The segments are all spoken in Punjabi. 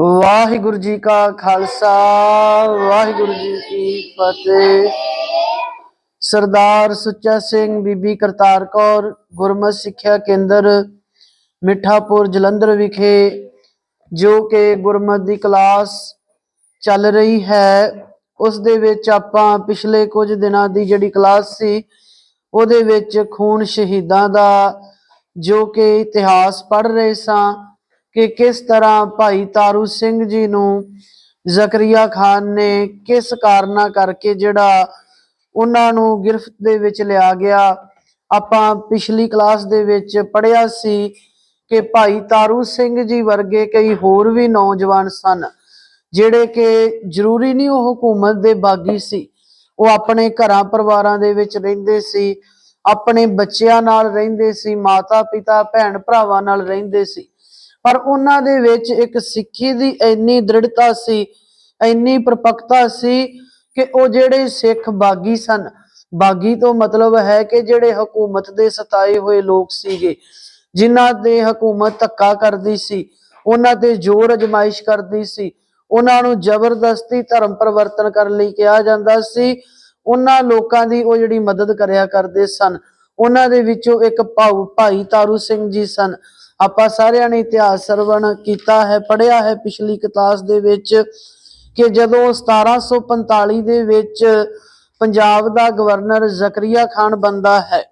ਵਾਹਿਗੁਰੂ ਜੀ ਕਾ ਖਾਲਸਾ, ਵਾਹਿਗੁਰੂ ਜੀ ਕੀ ਫਤਿਹ। ਸਰਦਾਰ ਸੁੱਚਾ ਸਿੰਘ ਬੀਬੀ ਕਰਤਾਰ ਕੌਰ, ਗੁਰਮਤ ਸਿੱਖਿਆ ਕੇਂਦਰ, ਮਿੱਠਾਪੁਰ ਜਲੰਧਰ ਵਿਖੇ, ਜੋ ਕਿ ਗੁਰਮਤ ਦੀ ਕਲਾਸ ਚੱਲ ਰਹੀ ਹੈ। ਉਸ ਦੇ ਵਿੱਚ ਆਪਾਂ ਪਿਛਲੇ ਕੁਝ ਦਿਨਾਂ ਦੀ ਜਿਹੜੀ ਕਲਾਸ ਸੀ, ਉਹਦੇ ਵਿੱਚ ਖੂਨ ਸ਼ਹੀਦਾਂ ਦਾ ਜੋ ਕਿ ਇਤਿਹਾਸ ਪੜ੍ਹ ਰਹੇ ਸਾਂ। ਕਿ ਕਿਸ ਤਰ੍ਹਾਂ ਭਾਈ ਤਾਰੂ ਸਿੰਘ ਜੀ ਨੂੰ ਜ਼ਕਰੀਆ ਖਾਨ ਨੇ ਕਿਸ ਕਾਰਨਾ ਕਰਕੇ ਜਿਹੜਾ ਉਹਨਾਂ ਨੂੰ ਗ੍ਰਿਫ਼ਤ ਦੇ ਵਿੱਚ ਲਿਆ ਗਿਆ? ਆਪਾਂ ਪਿਛਲੀ ਕਲਾਸ ਦੇ ਵਿੱਚ ਪੜ੍ਹਿਆ ਸੀ ਕਿ ਭਾਈ ਤਾਰੂ ਸਿੰਘ ਜੀ ਵਰਗੇ ਕਈ ਹੋਰ ਵੀ ਨੌਜਵਾਨ ਸਨ, ਜਿਹੜੇ ਕਿ ਜ਼ਰੂਰੀ ਨਹੀਂ ਉਹ ਹਕੂਮਤ ਦੇ ਬਾਗੀ ਸੀ। ਉਹ ਆਪਣੇ ਘਰਾਂ ਪਰਿਵਾਰਾਂ ਦੇ ਵਿੱਚ ਰਹਿੰਦੇ ਸੀ, ਆਪਣੇ ਬੱਚਿਆਂ ਨਾਲ ਰਹਿੰਦੇ ਸੀ ਮਾਤਾ ਪਿਤਾ ਭੈਣ ਭਰਾਵਾਂ ਨਾਲ ਰਹਿੰਦੇ ਸੀ। ਪਰ ਉਹਨਾਂ ਦੇ ਵਿੱਚ ਇੱਕ ਸਿੱਖੀ ਦੀ ਇੰਨੀ ਦ੍ਰਿੜਤਾ ਸੀ, ਇੰਨੀ ਪਰਪਕਤਾ ਸੀ ਕਿ ਉਹ ਜਿਹੜੇ ਸਿੱਖ ਬਾਗੀ ਸਨ, ਬਾਗੀ ਤੋਂ ਮਤਲਬ ਹੈ ਕਿ ਜਿਹੜੇ ਹਕੂਮਤ ਦੇ ਸਤਾਏ ਹੋਏ ਲੋਕ ਸੀਗੇ, ਜਿਨ੍ਹਾਂ ਦੇ ਹਕੂਮਤ ਧੱਕਾ ਕਰਦੀ ਸੀ, ਉਹਨਾਂ ਤੇ ਜ਼ੋਰ ਅਜਮਾਇਸ਼ ਕਰਦੀ ਸੀ, ਉਹਨਾਂ ਨੂੰ ਜ਼ਬਰਦਸਤੀ ਧਰਮ ਪਰਿਵਰਤਨ ਕਰਨ ਲਈ ਕਿਹਾ ਜਾਂਦਾ ਸੀ, ਉਹਨਾਂ ਲੋਕਾਂ ਦੀ ਉਹ ਜਿਹੜੀ ਮਦਦ ਕਰਿਆ ਕਰਦੇ ਸਨ, ਉਹਨਾਂ ਦੇ ਵਿੱਚੋਂ ਇੱਕ ਭਾਊ ਭਾਈ ਤਾਰੂ ਸਿੰਘ ਜੀ ਸਨ ਆਪਾਂ ਸਾਰਿਆਂ ਨੇ ਇਤਿਹਾਸ ਸਰਵਣ ਕੀਤਾ ਹੈ, ਪੜ੍ਹਿਆ ਹੈ ਪਿਛਲੀ ਕਲਾਸ ਦੇ ਵਿੱਚ ਕਿ ਜਦੋਂ 1745 ਦੇ ਵਿੱਚ ਪੰਜਾਬ ਦਾ ਗਵਰਨਰ ਜ਼ਕਰੀਆ ਖਾਨ ਬੰਦਾ ਹੈ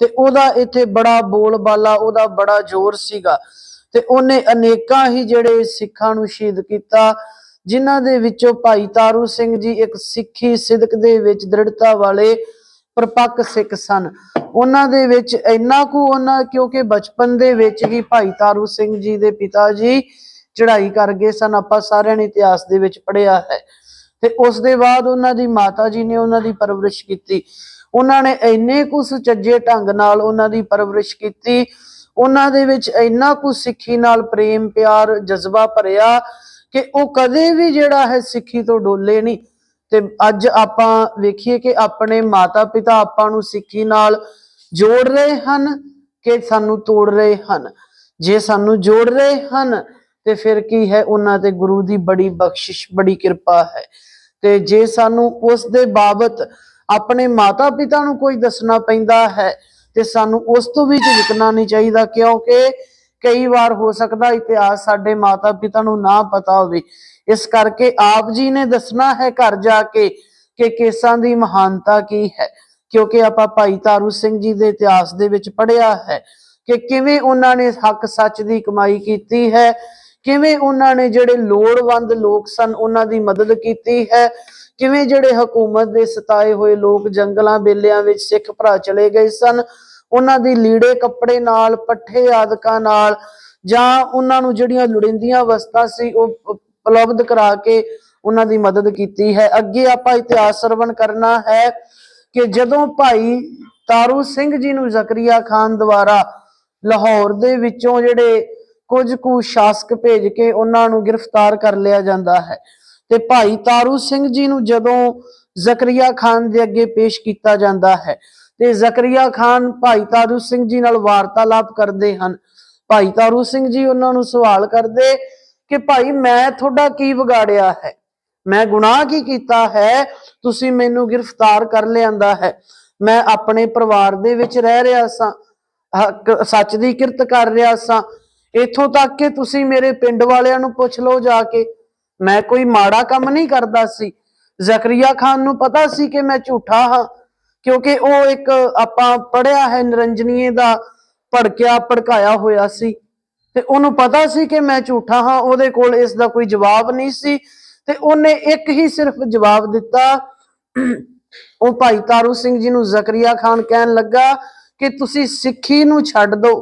ਤੇ ਉਹਦਾ ਇੱਥੇ ਬੜਾ ਬੋਲਬਾਲਾ, ਉਹਦਾ ਬੜਾ ਜ਼ੋਰ ਸੀਗਾ ਤੇ ਉਹਨੇ ਅਨੇਕਾਂ ਹੀ ਜਿਹੜੇ ਸਿੱਖਾਂ ਨੂੰ ਸ਼ਹੀਦ ਕੀਤਾ, ਜਿਨ੍ਹਾਂ ਦੇ ਵਿੱਚੋਂ ਭਾਈ ਤਾਰੂ ਸਿੰਘ ਜੀ ਇੱਕ ਸਿੱਖੀ ਸਿਦਕ ਦੇ ਵਿੱਚ ਦ੍ਰਿੜਤਾ ਵਾਲੇ ਪਰਪੱਕ ਸਿੱਖ ਸਨ। ਉਹਨਾਂ ਦੇ ਵਿੱਚ ਇੰਨਾ ਕੁ ਉਹਨਾਂ, ਕਿਉਂਕਿ ਬਚਪਨ ਦੇ ਵਿੱਚ ਹੀ ਭਾਈ ਤਾਰੂ ਸਿੰਘ ਜੀ ਦੇ ਪਿਤਾ ਜੀ ਚੜ੍ਹਾਈ ਕਰ ਗਏ ਸਨ, ਆਪਾਂ ਸਾਰਿਆਂ ਨੇ ਇਤਿਹਾਸ ਦੇ ਵਿੱਚ ਪੜ੍ਹਿਆ ਹੈ। ਤੇ ਉਸ ਦੇ ਬਾਅਦ ਉਹਨਾਂ ਦੀ ਮਾਤਾ ਜੀ ਨੇ ਉਹਨਾਂ ਦੀ ਪਰਵਰਿਸ਼ ਕੀਤੀ। ਉਹਨਾਂ ਨੇ ਇੰਨੇ ਕੁ ਸੁਚੱਜੇ ਢੰਗ ਨਾਲ ਉਹਨਾਂ ਦੀ ਪਰਵਰਿਸ਼ ਕੀਤੀ। ਉਹਨਾਂ ਦੇ ਵਿੱਚ ਇੰਨਾ ਕੁ ਸਿੱਖੀ ਨਾਲ ਪ੍ਰੇਮ, ਪਿਆਰ, ਜਜ਼ਬਾ ਭਰਿਆ ਕਿ ਉਹ ਕਦੇ ਵੀ ਜਿਹੜਾ ਹੈ ਸਿੱਖੀ ਤੋਂ ਡੋਲੇ ਨਹੀਂ। ਤੇ ਅੱਜ ਆਪਾਂ ਵੇਖੀਏ ਕਿ ਆਪਣੇ ਮਾਤਾ ਪਿਤਾ ਆਪਾਂ ਨੂੰ ਸਿੱਖੀ ਨਾਲ ਜੋੜ ਰਹੇ ਹਨ ਕਿ ਸਾਨੂੰ ਤੋੜ ਰਹੇ ਹਨ। ਜੇ ਸਾਨੂੰ ਜੋੜ ਰਹੇ ਹਨ, ਤੇ ਫਿਰ ਕੀ ਹੈ? ਉਹਨਾਂ ਤੇ ਗੁਰੂ ਦੀ ਬੜੀ ਬਖਸ਼ਿਸ਼, ਬੜੀ ਕਿਰਪਾ ਹੈ। ਤੇ ਜੇ ਸਾਨੂੰ ਉਸ ਦੇ ਬਾਬਤ ਆਪਣੇ ਮਾਤਾ ਪਿਤਾ ਨੂੰ ਕੋਈ ਦੱਸਣਾ ਪੈਂਦਾ ਹੈ, ਤੇ ਸਾਨੂੰ ਉਸ ਤੋਂ ਵੀ ਝਿਜਕਣਾ ਨਹੀਂ ਚਾਹੀਦਾ, ਕਿਉਂਕਿ ਕਈ ਵਾਰ ਹੋ ਸਕਦਾ ਇਤਿਹਾਸ ਸਾਡੇ ਮਾਤਾ ਪਿਤਾ ਨੂੰ ਨਾ ਪਤਾ ਹੋਵੇ। ਇਸ ਕਰਕੇ ਆਪ ਜੀ ਨੇ ਦੱਸਣਾ ਹੈ ਘਰ ਜਾ ਕੇ ਕਿ ਕੇਸਾਂ ਦੀ ਮਹਾਨਤਾ ਕੀ ਹੈ। ਕਿਉਂਕਿ ਆਪਾਂ ਭਾਈ ਤਾਰੂ ਸਿੰਘ ਜੀ ਦੇ ਇਤਿਹਾਸ ਦੇ ਵਿੱਚ ਪੜ੍ਹਿਆ ਹੈ ਕਿ ਕਿਵੇਂ ਉਹਨਾਂ ਨੇ ਹੱਕ ਸੱਚ ਦੀ ਕਮਾਈ ਕੀਤੀ ਹੈ, ਕਿਵੇਂ ਉਹਨਾਂ ਨੇ ਜਿਹੜੇ ਲੋੜਵੰਦ ਲੋਕ ਸਨ ਉਹਨਾਂ ਦੀ ਮਦਦ ਕੀਤੀ ਹੈ, ਕਿਵੇਂ ਜਿਹੜੇ ਹਕੂਮਤ ਦੇ ਸਤਾਏ ਹੋਏ ਲੋਕ ਜੰਗਲਾਂ ਬੇਲਿਆਂ ਵਿੱਚ ਸਿੱਖ ਭਰਾ ਚਲੇ ਗਏ ਸਨ, ਉਹਨਾਂ ਦੀ ਲੀੜੇ ਕੱਪੜੇ ਨਾਲ, ਪੱਠੇ ਆਦਿਕਾਂ ਨਾਲ, ਜਾਂ ਉਹਨਾਂ ਨੂੰ ਜਿਹੜੀਆਂ ਲੋੜੀਂਦੀਆਂ ਵਸਤਾਂ ਸੀ ਉਹ ਉਪਲਬਧ ਕਰਾ ਕੇ ਉਹਨਾਂ ਦੀ ਮਦਦ ਕੀਤੀ ਹੈ। ਅੱਗੇ ਆਪਾਂ ਇਤਿਹਾਸ ਸਰਵਣ ਕਰਨਾ ਹੈ ਕਿ ਜਦੋਂ ਭਾਈ ਤਾਰੂ ਸਿੰਘ ਜੀ ਨੂੰ ਜ਼ਕਰੀਆ ਖਾਨ ਦੁਆਰਾ ਲਾਹੌਰ ਦੇ ਵਿੱਚੋਂ ਜਿਹੜੇ ਕੁਝ ਕੁ ਸ਼ਾਸਕ ਭੇਜ ਕੇ ਉਹਨਾਂ ਨੂੰ ਗ੍ਰਿਫਤਾਰ ਕਰ ਲਿਆ ਜਾਂਦਾ ਹੈ ਤੇ ਭਾਈ ਤਾਰੂ ਸਿੰਘ ਜੀ ਨੂੰ ਜਦੋਂ ਜ਼ਕਰੀਆ ਖਾਨ ਦੇ ਅੱਗੇ ਪੇਸ਼ ਕੀਤਾ ਜਾਂਦਾ ਹੈ ਤੇ ਜ਼ਕਰੀਆ ਖਾਨ ਭਾਈ ਤਾਰੂ ਸਿੰਘ ਜੀ ਨਾਲ ਵਾਰਤਾਲਾਪ ਕਰਦੇ ਹਨ, ਭਾਈ ਤਾਰੂ ਸਿੰਘ ਜੀ ਉਹਨਾਂ ਨੂੰ ਸਵਾਲ ਕਰਦੇ ਕਿ ਭਾਈ ਮੈਂ ਤੁਹਾਡਾ ਕੀ ਵਿਗਾੜਿਆ ਹੈ? ਮੈਂ ਗੁਨਾਹ ਕੀ ਕੀਤਾ ਹੈ? ਤੁਸੀਂ ਮੈਨੂੰ ਗ੍ਰਿਫਤਾਰ ਕਰ ਲਿਆਂਦਾ ਹੈ। ਮੈਂ ਆਪਣੇ ਪਰਿਵਾਰ ਦੇ ਵਿੱਚ ਰਹਿ ਰਿਹਾ ਸਾਂ। ਸੱਚ ਦੀ ਕਿਰਤ ਕਰ ਰਿਹਾ ਸਾਂ। ਇਥੋਂ ਤੱਕ ਕਿ ਤੁਸੀਂ ਮੇਰੇ ਪਿੰਡ ਵਾਲਿਆਂ ਨੂੰ ਪੁੱਛ ਲਓ ਜਾ ਕੇ। ਮੈਂ ਕੋਈ ਮਾੜਾ ਕੰਮ ਨਹੀਂ ਕਰਦਾ ਸੀ। ਜ਼ਕਰੀਆ ਖਾਨ ਨੂੰ ਪਤਾ ਸੀ ਕਿ ਮੈਂ ਝੂਠਾ ਹਾਂ, ਕਿਉਂਕਿ ਉਹ ਇੱਕ ਆਪਾਂ ਪੜਿਆ ਹੈ, ਨਿਰੰਜਨੀਏ ਦਾ ਭੜਕਿਆ, ਭੜਕਾਇਆ ਹੋਇਆ ਸੀ। ਤੇ ਉਹਨੂੰ ਪਤਾ ਸੀ ਕਿ ਮੈਂ ਝੂਠਾ ਹਾਂ, ਉਹਦੇ ਕੋਲ ਇਸ ਦਾ ਕੋਈ ਜਵਾਬ ਨਹੀਂ ਸੀ। ਤੇ ਉਹਨੇ ਇੱਕ ਹੀ ਸਿਰਫ ਜਵਾਬ ਦਿੱਤਾ। ਉਹ ਭਾਈ ਤਾਰੂ ਸਿੰਘ ਜੀ ਨੂੰ ਜ਼ਕਰੀਆ ਖਾਨ ਕਹਿਣ ਲੱਗਾ ਕਿ ਤੁਸੀਂ ਸਿੱਖੀ ਨੂੰ ਛੱਡ ਦਿਓ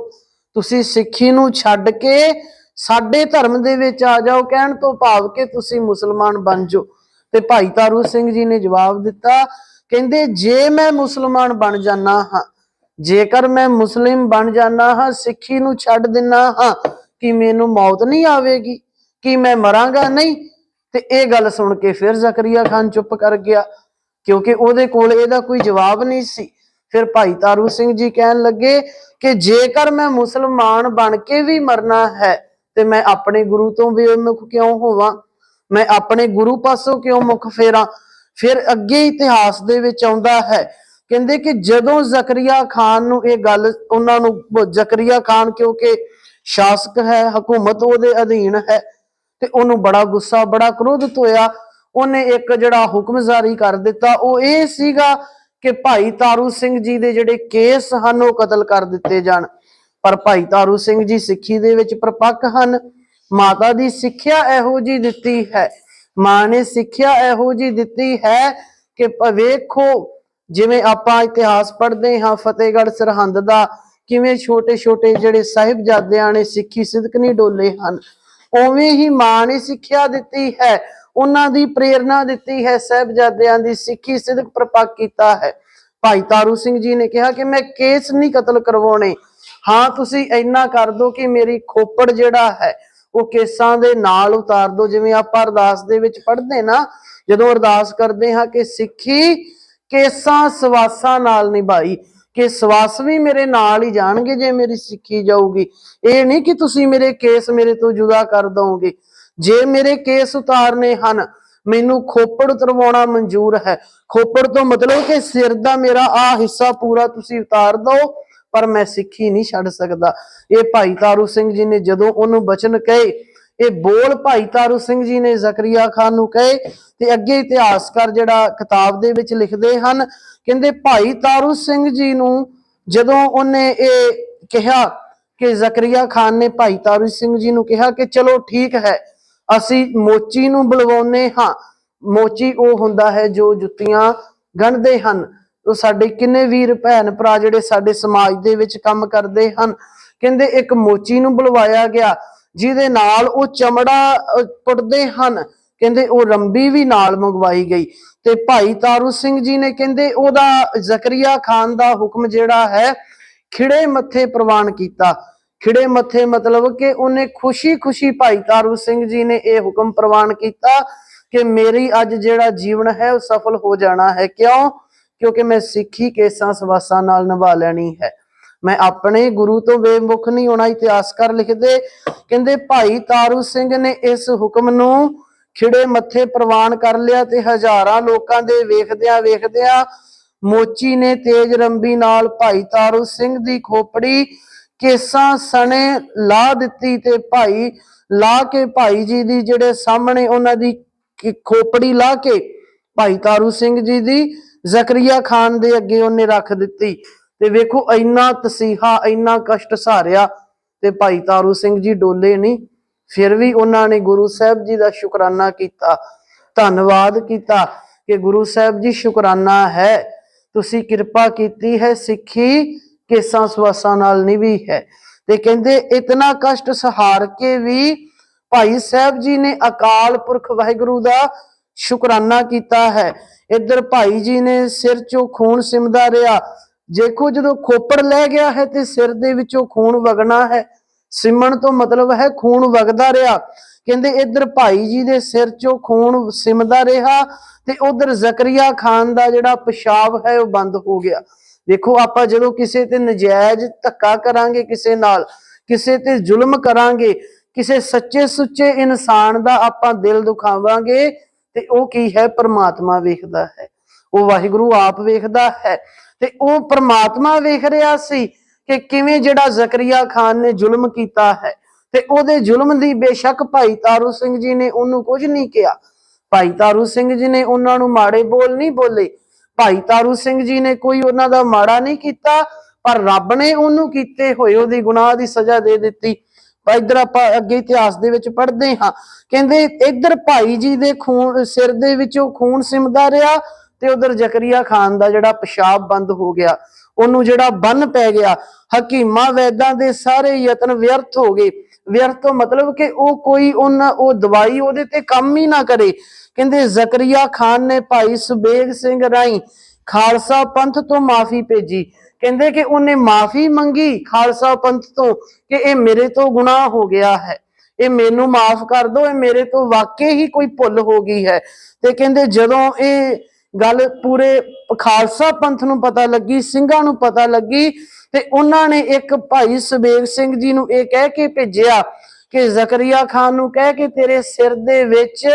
ਤੁਸੀਂ ਸਿੱਖੀ ਨੂੰ ਛੱਡ ਕੇ ਸਾਡੇ ਧਰਮ ਦੇ ਵਿੱਚ ਆ ਜਾਓ, ਕਹਿਣ ਤੋਂ ਭਾਵ ਕਿ ਤੁਸੀਂ ਮੁਸਲਮਾਨ ਬਣ ਜਾਓ। ਤੇ ਭਾਈ ਤਾਰੂ ਸਿੰਘ ਜੀ ਨੇ ਜਵਾਬ ਦਿੱਤਾ, ਕਹਿੰਦੇ, ਜੇ ਮੈਂ ਮੁਸਲਮਾਨ ਬਣ ਜਾਣਾ ਹਾਂ, ਜੇਕਰ ਮੈਂ ਮੁਸਲਿਮ ਬਣ ਜਾਣਾ ਹਾਂ, ਸਿੱਖੀ ਨੂੰ ਛੱਡ ਦਿੰਨਾ ਹਾਂ, ਕਿ ਮੈਨੂੰ ਮੌਤ ਨਹੀਂ ਆਵੇਗੀ? ਕਿ ਮੈਂ ਮਰਾਂਗਾ? ਨਹੀਂ ਤੇ ਇਹ ਗੱਲ ਸੁਣ ਕੇ ਫਿਰ ਜ਼ਕਰੀਆ ਖਾਨ ਚੁੱਪ ਕਰ ਗਿਆ, ਕਿਉਂਕਿ ਉਹਦੇ ਕੋਲ ਇਹਦਾ ਕੋਈ ਜਵਾਬ ਨਹੀਂ ਸੀ। ਫਿਰ ਭਾਈ ਤਾਰੂ ਸਿੰਘ ਜੀ ਕਹਿਣ ਲੱਗੇ ਕਿ ਜੇਕਰ ਮੈਂ ਮੁਸਲਮਾਨ ਬਣ ਕੇ ਵੀ ਮਰਨਾ ਹੈ, ਤੇ ਮੈਂ ਆਪਣੇ ਗੁਰੂ ਤੋਂ ਬੇਮੁਖ ਕਿਉਂ ਹੋਵਾਂ? ਮੈਂ ਆਪਣੇ ਗੁਰੂ ਪਾਸੋਂ ਕਿਉਂ ਮੁਖ ਫੇਰਾਂ? ਫਿਰ ਅੱਗੇ ਇਤਿਹਾਸ ਦੇ ਵਿੱਚ ਆਉਂਦਾ ਹੈ, ਕਹਿੰਦੇ ਕਿ ਜਦੋਂ ਜ਼ਕਰੀਆ ਖਾਨ ਨੂੰ ਇਹ ਗੱਲ, ਉਹਨਾਂ ਨੂੰ ਜ਼ਕਰੀਆ ਖਾਨ ਕਿਉਂਕਿ ਸ਼ਾਸਕ ਹੈ, ਹਕੂਮਤ ਉਹਦੇ ਅਧੀਨ ਹੈ ਤੇ ਉਹਨੂੰ ਬੜਾ ਗੁੱਸਾ, ਬੜਾ ਕ੍ਰੋਧਿਤ ਹੋਇਆ ਉਹਨੇ ਇੱਕ ਜਿਹੜਾ ਹੁਕਮ ਜਾਰੀ ਕਰ ਦਿੱਤਾ, ਉਹ ਇਹ ਸੀਗਾ ਕਿ ਭਾਈ ਤਾਰੂ ਸਿੰਘ ਜੀ ਦੇ ਜਿਹੜੇ ਕੇਸ ਹਨ, ਉਹ ਕਤਲ ਕਰ ਦਿੱਤੇ ਜਾਣ। ਪਰ ਭਾਈ ਤਾਰੂ ਸਿੰਘ ਜੀ ਸਿੱਖੀ ਦੇ ਵਿੱਚ ਪ੍ਰਪੱਕ ਹਨ। ਮਾਤਾ ਦੀ ਸਿੱਖਿਆ ਇਹੋ ਜੀ ਦਿੱਤੀ ਹੈ। ਮਾਂ ਨੇ ਸਿੱਖਿਆ ਇਹੋ ਜੀ ਦਿੱਤੀ ਹੈ ਕਿ ਪ- ਵੇਖੋ, ਜਿਵੇਂ ਆਪਾਂ ਇਤਿਹਾਸ ਪੜ੍ਹਦੇ ਹਾਂ, ਫਤਿਹਗੜ੍ਹ ਸਰਹੰਦ ਦਾ, ਕਿਵੇਂ ਛੋਟੇ ਛੋਟੇ ਜਿਹੜੇ ਸਾਹਿਬਜ਼ਾਦਿਆਂ ਨੇ ਸਿੱਖੀ ਸਿਦਕ ਨਹੀਂ ਡੋਲੇ ਹਨ। ਉਵੇਂ ਹੀ ਮਾਂ ਨੇ ਸਿੱਖਿਆ ਦਿੱਤੀ ਹੈ। ਉਹਨਾਂ ਦੀ ਪ੍ਰੇਰਣਾ ਦਿੱਤੀ ਹੈ, ਸਾਹਿਬਜ਼ਾਦਿਆਂ ਦੀ ਸਿੱਖੀ ਸਿਦਕ ਪ੍ਰਪੱਕ ਕੀਤਾ ਹੈ। ਭਾਈ ਤਾਰੂ ਸਿੰਘ ਜੀ ਨੇ ਕਿਹਾ ਕਿ ਮੈਂ ਕੇਸ ਨਹੀਂ ਕਤਲ ਕਰਵਾਉਣੇ। ਹਾਂ, ਤੁਸੀਂ ਇੰਨਾ ਕਰ ਦਿਓ ਕਿ ਮੇਰੀ ਖੋਪੜ ਜਿਹੜਾ ਹੈ, ਉਹ ਕੇਸਾਂ ਦੇ ਨਾਲ ਉਤਾਰ ਦਿਓ। ਜਿਵੇਂ ਆਪਾਂ ਅਰਦਾਸ ਦੇ ਵਿੱਚ ਪੜ੍ਹਦੇ ਨਾ, ਜਦੋਂ ਅਰਦਾਸ ਕਰਦੇ ਹਾਂ ਕਿ ਸਿੱਖੀ ਕੇਸਾਂ ਸਵਾਸਾਂ ਨਾਲ ਨਿਭਾਈ। ਕਿ ਸਵਾਸ ਵੀ ਮੇਰੇ ਨਾਲ ਹੀ ਜਾਣਗੇ ਜੇ ਮੇਰੀ ਸਿੱਖੀ ਜਾਊਗੀ। ਇਹ ਨਹੀਂ ਕਿ ਤੁਸੀਂ ਮੇਰੇ ਕੇਸ ਮੇਰੇ ਤੋਂ ਜੁਦਾ ਕਰ ਦੋਗੇ। ਜੇ ਮੇਰੇ ਕੇਸ ਉਤਾਰਨੇ ਹਨ, ਮੈਨੂੰ ਖੋਪੜ ਉਤਰਵਾਉਣਾ ਮਨਜ਼ੂਰ ਹੈ। ਖੋਪੜ ਤੋਂ ਮਤਲਬ ਕਿ ਸਿਰ ਦਾ ਮੇਰਾ ਆ ਹਿੱਸਾ ਪੂਰਾ ਤੁਸੀਂ ਉਤਾਰ ਦਿਓ ਪਰ ਮੈਂ ਸਿੱਖੀ ਨਹੀਂ ਛੱਡ ਸਕਦਾ। ਇਹ ਭਾਈ ਤਾਰੂ ਸਿੰਘ ਜੀ ਨੇ ਜਦੋਂ ਉਹਨੂੰ ਬਚਨ ਕਹੇ ਇਹ ਬੋਲ ਭਾਈ ਤਾਰੂ ਸਿੰਘ ਜੀ ਨੇ ਜ਼ਕਰੀਆ ਖਾਨ ਨੂੰ ਕਹੇ ਤੇ ਅੱਗੇ ਇਤਿਹਾਸਕਾਰ ਜਿਹੜਾ ਕਿਤਾਬ ਦੇ ਵਿੱਚ ਲਿਖਦੇ ਹਨ, ਕਹਿੰਦੇ ਭਾਈ ਤਾਰੂ ਸਿੰਘ ਜੀ ਨੂੰ ਜਦੋਂ ਉਹਨੇ ਇਹ ਕਿਹਾ ਕਿ ਜ਼ਕਰੀਆ ਖਾਨ ਨੇ ਭਾਈ ਤਾਰੂ ਸਿੰਘ ਜੀ ਨੂੰ ਕਿਹਾ ਕਿ ਚਲੋ ਠੀਕ ਹੈ, ਅਸੀਂ ਮੋਚੀ ਨੂੰ ਬੁਲਵਾਉਨੇ ਹਾਂ, ਮੋਚੀ ਉਹ ਹੁੰਦਾ ਹੈ ਜੋ ਜੁੱਤੀਆਂ ਗੰਢਦੇ ਹਨ, ਉਹ ਸਾਡੇ ਕਿੰਨੇ ਵੀਰ ਭੈਣ ਭਰਾ ਜਿਹੜੇ ਸਾਡੇ ਸਮਾਜ ਦੇ ਵਿੱਚ ਕੰਮ ਕਰਦੇ ਹਨ, ਕਹਿੰਦੇ ਇੱਕ ਮੋਚੀ ਨੂੰ ਬੁਲਵਾਇਆ ਗਿਆ ਜਿਹਦੇ ਨਾਲ ਉਹ ਚਮੜਾ ਪੁੱਟਦੇ ਹਨ। ਕਹਿੰਦੇ ਉਹ ਰੰਬੀ ਵੀ ਨਾਲ ਮੰਗਵਾਈ ਗਈ। ਤੇ ਭਾਈ ਤਾਰੂ ਸਿੰਘ ਜੀ ਨੇ ਕਹਿੰਦੇ ਉਹਦਾ ਜ਼ਕਰੀਆ ਖਾਨ ਦਾ ਹੁਕਮ ਜਿਹੜਾ ਹੈ, ਖਿੜੇ ਮੱਥੇ ਪ੍ਰਵਾਨ ਕੀਤਾ। ਖਿੜੇ ਮੱਥੇ ਮਤਲਬ ਕਿ ਉਹਨੇ ਖੁਸ਼ੀ-ਖੁਸ਼ੀ ਭਾਈ ਤਾਰੂ ਸਿੰਘ ਜੀ ਨੇ ਇਹ ਹੁਕਮ ਪ੍ਰਵਾਨ ਕੀਤਾ ਕਿ ਮੇਰੀ ਅੱਜ ਜਿਹੜਾ ਜੀਵਨ ਹੈ ਉਹ ਸਫਲ ਹੋ ਜਾਣਾ ਹੈ। ਕਿਉਂ? ਕਿਉਂਕਿ ਮੈਂ ਸਿੱਖੀ ਕੇਸਾਂ ਸਵਾਸਾਂ ਨਾਲ ਨਿਭਾ ਲੈਣੀ ਹੈ। ਮੈਂ ਆਪਣੇ ਗੁਰੂ ਤੋਂ ਬੇਮੁਖ ਨਹੀਂ ਹੋਣਾ ਇਤਿਹਾਸਕਾਰ ਲਿਖਦੇ। ਕਹਿੰਦੇ, ਭਾਈ ਤਾਰੂ ਸਿੰਘ ਨੇ ਇਸ ਹੁਕਮ ਨੂੰ ਖਿੜੇ ਮੱਥੇ ਪ੍ਰਵਾਨ ਕਰ ਲਿਆ ਤੇ ਹਜ਼ਾਰਾਂ ਲੋਕਾਂ ਦੇ ਵੇਖਦਿਆਂ ਵੇਖਦਿਆਂ ਮੋਚੀ ਨੇ ਤੇਜ ਰੰਬੀ ਨਾਲ ਭਾਈ ਤਾਰੂ ਸਿੰਘ ਦੀ ਖੋਪੜੀ ਕੇਸਾਂ ਸਣੇ ਲਾ ਦਿੱਤੀ ਤੇ ਭਾਈ ਲਾ ਕੇ ਭਾਈ ਜੀ ਦੀ ਜਿਹੜੇ ਸਾਹਮਣੇ ਉਹਨਾਂ ਦੀ ਖੋਪੜੀ ਲਾ ਕੇ ਭਾਈ ਤਾਰੂ ਸਿੰਘ ਜੀ ਦੀ ਜ਼ਕਰੀਆ ਖਾਨ ਦੇ ਅੱਗੇ ਉਹਨੇ ਰੱਖ ਦਿੱਤੀ। ਤੇ ਵੇਖੋ ਇੰਨਾ ਤਸੀਹਾ, ਇੰਨਾ ਕਸ਼ਟ ਸਹਾਰਿਆ ਤੇ ਭਾਈ ਤਾਰੂ ਸਿੰਘ ਜੀ ਡੋਲੇ ਨਹੀਂ ਫਿਰ ਵੀ ਉਹਨਾਂ ਨੇ ਗੁਰੂ ਸਾਹਿਬ ਜੀ ਦਾ ਸ਼ੁਕਰਾਨਾ ਕੀਤਾ, ਧੰਨਵਾਦ ਕੀਤਾ ਕਿ ਗੁਰੂ ਸਾਹਿਬ ਜੀ ਸ਼ੁਕਰਾਨਾ ਹੈ, ਤੁਸੀਂ ਕਿਰਪਾ ਕੀਤੀ ਹੈ, ਸਿੱਖੀ ਕੇਸਾਂ ਸਵਾਸਾਂ ਨਾਲ ਨਿਭੀ ਹੈ। ਤੇ ਕਹਿੰਦੇ ਇਤਨਾ ਕਸ਼ਟ ਸਹਾਰ ਕੇ ਵੀ ਭਾਈ ਸਾਹਿਬ ਜੀ ਨੇ ਅਕਾਲ ਪੁਰਖ ਵਾਹਿਗੁਰੂ ਦਾ ਸ਼ੁਕਰਾਨਾ ਕੀਤਾ ਹੈ। ਇੱਧਰ ਭਾਈ ਜੀ ਨੇ ਸਿਰ ਚੋਂ ਖੂਨ ਸਿਮਦਾ ਰਿਹਾ ਦੇਖੋ ਜਦੋਂ ਖੋਪੜ ਲੈ ਗਿਆ ਹੈ ਤੇ ਸਿਰ ਦੇ ਵਿੱਚੋਂ ਖੂਨ ਵਗਣਾ ਹੈ। ਸਿਮਣ ਤੋਂ ਮਤਲਬ ਹੈ ਖੂਨ ਵਗਦਾ ਰਿਹਾ। ਕਹਿੰਦੇ ਇੱਧਰ ਭਾਈ ਜੀ ਦੇ ਸਿਰ ਚੋਂ ਖੂਨ ਸਿਮਦਾ ਰਿਹਾ ਤੇ ਉਧਰ ਜ਼ਕਰੀਆ ਖਾਨ ਦਾ ਜਿਹੜਾ ਪਿਸ਼ਾਬ ਹੈ ਉਹ ਬੰਦ ਹੋ ਗਿਆ। ਦੇਖੋ ਆਪਾਂ ਜਦੋਂ ਕਿਸੇ ਤੇ ਨਜਾਇਜ਼ ਧੱਕਾ ਕਰਾਂਗੇ ਕਿਸੇ ਨਾਲ, ਕਿਸੇ ਤੇ ਜ਼ੁਲਮ ਕਰਾਂਗੇ, ਕਿਸੇ ਸੱਚੇ ਸੁੱਚੇ ਇਨਸਾਨ ਦਾ ਆਪਾਂ ਦਿਲ ਦੁਖਾਵਾਂਗੇ ਤੇ ਉਹ ਕੀ ਹੈ? ਪਰਮਾਤਮਾ ਵੇਖਦਾ ਹੈ। ਉਹ ਵਾਹਿਗੁਰੂ ਆਪ ਵੇਖਦਾ ਹੈ। ਤੇ ਉਹ ਪ੍ਰਮਾਤਮਾ ਵੇਖ ਰਿਹਾ ਸੀ ਕਿ ਕਿਵੇਂ ਜਿਹੜਾ ਜ਼ਕਰੀਆ ਖਾਨ ਨੇ ਜ਼ੁਲਮ ਕੀਤਾ ਹੈ ਤੇ ਉਹਦੇ ਜ਼ੁਲਮ ਦੀ ਬੇਸ਼ੱਕ ਭਾਈ ਤਾਰੂ ਸਿੰਘ ਜੀ ਨੇ ਉਹਨੂੰ ਕੁਝ ਨਹੀਂ ਕਿਹਾ। ਭਾਈ ਤਾਰੂ ਸਿੰਘ ਜੀ ਨੇ ਉਹਨਾਂ ਨੂੰ ਮਾੜੇ ਬੋਲ ਨਹੀਂ ਬੋਲੇ। ਭਾਈ ਤਾਰੂ ਸਿੰਘ ਜੀ ਨੇ ਕੋਈ ਉਹਨਾਂ ਦਾ ਮਾੜਾ ਨਹੀਂ ਕੀਤਾ, ਪਰ ਰੱਬ ਨੇ ਉਹਨੂੰ ਕੀਤੇ ਹੋਏ ਉਹਦੀ ਗੁਨਾਹ ਦੀ ਸਜ਼ਾ ਦੇ ਦਿੱਤੀ। ਪਰ ਇੱਧਰ ਆਪਾਂ ਅੱਗੇ ਇਤਿਹਾਸ ਦੇ ਵਿੱਚ ਪੜ੍ਹਦੇ ਹਾਂ। ਕਹਿੰਦੇ ਇੱਧਰ ਭਾਈ ਜੀ ਦੇ ਖੂਨ ਸਿਰ ਦੇ ਵਿੱਚੋਂ ਖੂਨ ਸਿਮਦਾ ਰਿਹਾ ਤੇ ਉਧਰ ਜ਼ਕਰੀਆ ਖਾਨ ਦਾ ਜਿਹੜਾ ਪਿਸ਼ਾਬ ਬੰਦ ਹੋ ਗਿਆ, ਉਹਨੂੰ ਜਿਹੜਾ ਬੰਨ ਪੈ ਗਿਆ, ਹਕੀਮਾਂ ਵੈਦਾਂ ਦੇ ਸਾਰੇ ਯਤਨ ਵਿਅਰਥ ਹੋ ਗਏ। ਵਿਅਰਥ ਤੋਂ ਮਤਲਬ ਕਿ ਉਹ ਕੋਈ ਉਹਨਾਂ, ਉਹ ਦਵਾਈ ਉਹਦੇ ਤੇ ਕੰਮ ਹੀ ਨਾ ਕਰੇ। ਕਹਿੰਦੇ ਜ਼ਕਰੀਆ ਖਾਨ ਨੇ ਭਾਈ ਸੁਬੇਗ ਸਿੰਘ ਰਾਈ ਖਾਲਸਾ ਪੰਥ ਤੋਂ ਮਾਫੀ ਭੇਜੀ। ਕਹਿੰਦੇ ਕਿ ਉਹਨੇ ਮਾਫੀ ਮੰਗੀ ਖਾਲਸਾ ਪੰਥ ਤੋਂ ਕਿ ਇਹ ਮੇਰੇ ਤੋਂ ਗੁਨਾਹ ਹੋ ਗਿਆ ਹੈ। ਇਹ ਮੈਨੂੰ ਮਾਫ ਕਰ ਦਿਓ ਇਹ ਮੇਰੇ ਤੋਂ ਵਾਕਈ ਹੀ ਕੋਈ ਭੁੱਲ ਹੋ ਗਈ ਹੈ। ਤੇ ਕਹਿੰਦੇ ਜਦੋਂ ਇਹ ਗੱਲ ਪੂਰੇ ਖਾਲਸਾ ਪੰਥ ਨੂੰ ਪਤਾ ਲੱਗੀ, ਸਿੰਘਾਂ ਨੂੰ ਪਤਾ ਲੱਗੀ ਤੇ ਉਹਨਾਂ ਨੇ ਇੱਕ ਭਾਈ ਸੁਬੇਗ ਸਿੰਘ ਜੀ ਨੂੰ ਇਹ ਕਹਿ ਕੇ ਭੇਜਿਆ ਕਿ ਜ਼ਕਰੀਆ ਖਾਨ ਨੂੰ ਕਹਿ ਕੇ ਤੇਰੇ ਸਿਰ ਦੇ ਵਿੱਚ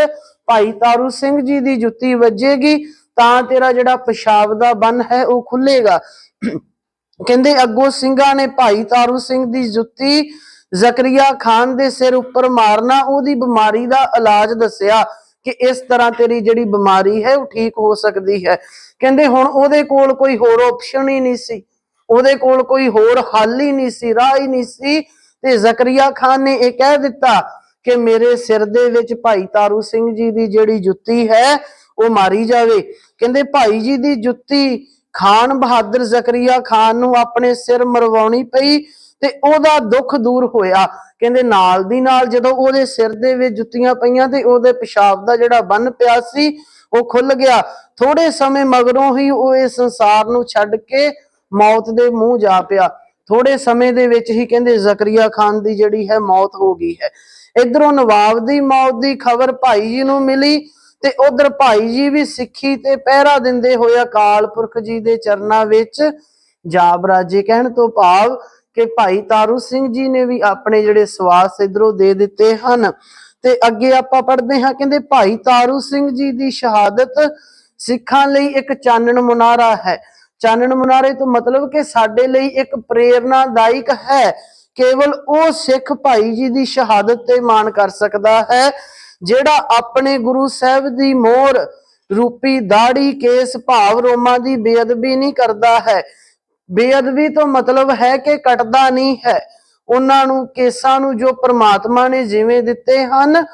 ਭਾਈ ਤਾਰੂ ਸਿੰਘ ਜੀ ਦੀ ਜੁੱਤੀ ਵੱਜੇਗੀ, ਤਾਂ ਤੇਰਾ ਜਿਹੜਾ ਪਿਸ਼ਾਬ ਦਾ ਬੰਨ ਹੈ ਉਹ ਖੁੱਲੇਗਾ ਕਹਿੰਦੇ ਅੱਗੋਂ ਸਿੰਘਾਂ ਨੇ ਭਾਈ ਤਾਰੂ ਸਿੰਘ ਦੀ ਜੁੱਤੀ ਜ਼ਕਰੀਆ ਖਾਨ ਦੇ ਸਿਰ ਉੱਪਰ ਮਾਰਨਾ, ਉਹਦੀ ਬਿਮਾਰੀ ਦਾ ਇਲਾਜ ਦੱਸਿਆ। ਕਿ ਇਸ ਤਰ੍ਹਾਂ ਤੇਰੀ ਜਿਹੜੀ ਬਿਮਾਰੀ ਹੈ ਉਹ ਠੀਕ ਹੋ ਸਕਦੀ ਹੈ। ਕਹਿੰਦੇ ਹੁਣ ਉਹਦੇ ਕੋਲ ਕੋਈ ਹੋਰ ਆਪਸ਼ਨ ਹੀ ਨਹੀਂ ਸੀ। ਉਹਦੇ ਕੋਲ ਕੋਈ ਹੋਰ ਹੱਲ ਹੀ ਨਹੀਂ ਸੀ, ਰਾਹ ਹੀ ਨਹੀਂ ਸੀ। ਤੇ ਜ਼ਕਰੀਆ ਖਾਨ ਨੇ ਇਹ ਕਹਿ ਦਿੱਤਾ ਕਿ ਮੇਰੇ ਸਿਰ ਦੇ ਵਿੱਚ ਭਾਈ ਤਾਰੂ ਸਿੰਘ ਜੀ ਦੀ ਜਿਹੜੀ ਜੁੱਤੀ ਹੈ, ਉਹ ਮਾਰੀ ਜਾਵੇ। ਕਹਿੰਦੇ ਭਾਈ ਜੀ ਦੀ ਜੁੱਤੀ ਖਾਨ ਬਹਾਦਰ ਜ਼ਕਰੀਆ ਖਾਨ ਨੂੰ ਆਪਣੇ ਸਿਰ ਮਰਵਾਉਣੀ ਪਈ। ਤੇ ਉਹਦਾ ਦੁੱਖ ਦੂਰ ਹੋਇਆ। ਕਹਿੰਦੇ ਨਾਲ ਦੀ ਨਾਲ ਜਦੋਂ ਉਹਦੇ ਸਿਰ ਦੇ ਵਿੱਚ ਜੁੱਤੀਆਂ ਪਈਆਂ ਤੇ ਉਹਦੇ ਪਿਸ਼ਾਬ ਦਾ ਜਿਹੜਾ ਬੰਨ ਪਿਆ ਸੀ, ਉਹ ਖੁੱਲ ਗਿਆ। ਥੋੜੇ ਸਮੇਂ ਮਗਰੋਂ ਹੀ ਉਹ ਇਸ ਸੰਸਾਰ ਨੂੰ ਛੱਡ ਕੇ ਮੌਤ ਦੇ ਮੂੰਹ ਜਾ ਪਿਆ। ਥੋੜੇ ਸਮੇਂ ਦੇ ਵਿੱਚ ਹੀ ਕਹਿੰਦੇ ਜ਼ਕਰੀਆ ਖਾਨ ਦੀ ਜਿਹੜੀ ਹੈ ਮੌਤ ਹੋ ਗਈ ਹੈ। ਇਧਰੋਂ ਨਵਾਬ ਦੀ ਮੌਤ ਦੀ ਖਬਰ ਭਾਈ ਜੀ ਨੂੰ ਮਿਲੀ ਤੇ ਉਧਰ ਭਾਈ ਜੀ ਵੀ ਸਿੱਖੀ ਤੇ ਪਹਿਰਾ ਦਿੰਦੇ ਹੋਏ ਅਕਾਲ ਪੁਰਖ ਜੀ ਦੇ ਚਰਨਾਂ ਵਿੱਚ ਜਾਬ ਰਾਜੇ ਕਹਿਣ ਤੋਂ ਭਾਵ ਕਿ ਭਾਈ ਤਾਰੂ ਸਿੰਘ ਜੀ ਨੇ ਵੀ ਆਪਣੇ ਜਿਹੜੇ ਸਵਾਸ ਇਧਰੋਂ ਦੇ ਦਿੱਤੇ ਹਨ। ਤੇ ਅੱਗੇ ਆਪਾਂ ਪੜ੍ਹਦੇ ਹਾਂ, ਕਹਿੰਦੇ ਭਾਈ ਤਾਰੂ ਸਿੰਘ ਜੀ ਦੀ ਸ਼ਹਾਦਤ ਸਿੱਖਾਂ ਲਈ ਇੱਕ ਚਾਨਣ ਮੁਨਾਰਾ ਹੈ। ਚਾਨਣ ਮੁਨਾਰੇ ਤੋਂ ਮਤਲਬ ਕਿ ਸਾਡੇ ਲਈ ਇੱਕ ਪ੍ਰੇਰਨਾਦਾਇਕ ਹੈ। ਕੇਵਲ ਉਹ ਸਿੱਖ ਭਾਈ ਜੀ ਦੀ ਸ਼ਹਾਦਤ ਤੇ ਮਾਣ ਕਰ ਸਕਦਾ ਹੈ, ਜਿਹੜਾ ਆਪਣੇ ਗੁਰੂ ਸਾਹਿਬ ਦੀ ਮੋਹਰ ਰੂਪੀ ਦਾੜੀ ਕੇਸ ਭਾਵ ਰੋਮਾਂ ਦੀ ਬੇਅਦਬੀ ਨਹੀਂ ਕਰਦਾ ਹੈ। ਬੇਅਦਬੀ ਤੋਂ ਮਤਲਬ ਹੈ ਕਿ ਕੱਟਦਾ ਨਹੀਂ ਹੈ। ਉਹਨਾਂ ਨੂੰ, ਕੇਸਾਂ ਨੂੰ ਜੋ ਪ੍ਰਮਾਤਮਾ ਨੇ ਜਿਵੇਂ ਦਿੱਤੇ ਹਨ,